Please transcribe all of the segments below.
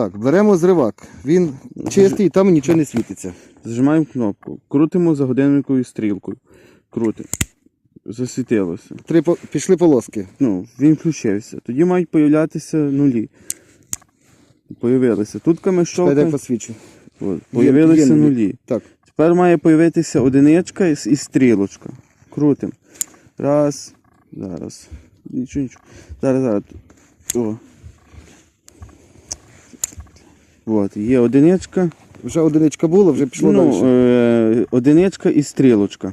Так, беремо зривак. Він чистий, там нічого не світиться. Зажимаємо кнопку, крутимо за годинниковою стрілкою. Крутимо. Засвітилося. Три по- пішли полоски. Ну, він включився. Тоді мають появлятися нулі. Появилися. Тут посвідчу. От, появилися є нулі. нулі. Так. Тепер має появитися одиничка і, і стрілочка. Крутим. Раз. Зараз. Нічого, нічого. Зараз, зараз. О. От, є одиничка. Вже одиничка була, вже пішло ну, далі. е, одиничка і стрілочка.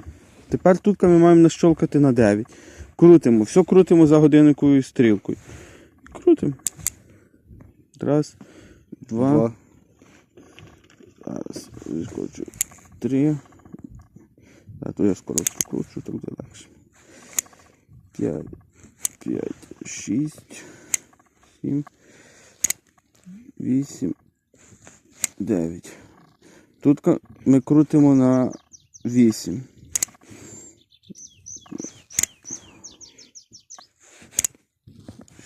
Тепер тут ми маємо нащолкати на 9. Крутимо. Все крутимо за годинниковою стрілкою. Крутимо. Раз, два. Два. Зараз відскочу. Три. А то я скоро скручу, так буде легше. П'ять. П'ять. Шість. Сім. Вісім. Дев'ять. Тут ми крутимо на вісім.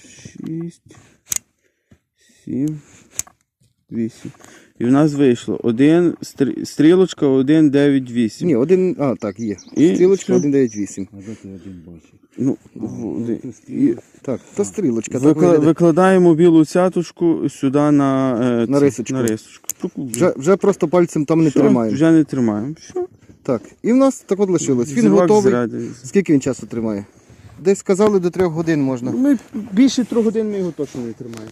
Шість. Сім. 8. І в нас вийшло один стрі- стрілочка 1, 9, 8. Ні, один. А, так, є. І Стрілочка що? 198. А де ти один бачиш? Ну, в- один. І Так, то стрілочка. Так викла- виглядає. викладаємо білу цяточку сюди на, е, На рисочку. На рисочку. Вже, вже просто пальцем там не Все, тримаємо. Вже не тримаємо. Все. Так, і в нас так от лишилось. Він Зірвак готовий. зряди. Скільки він часу тримає? Десь сказали до трьох годин можна. Ми більше трьох годин ми його точно не тримаємо.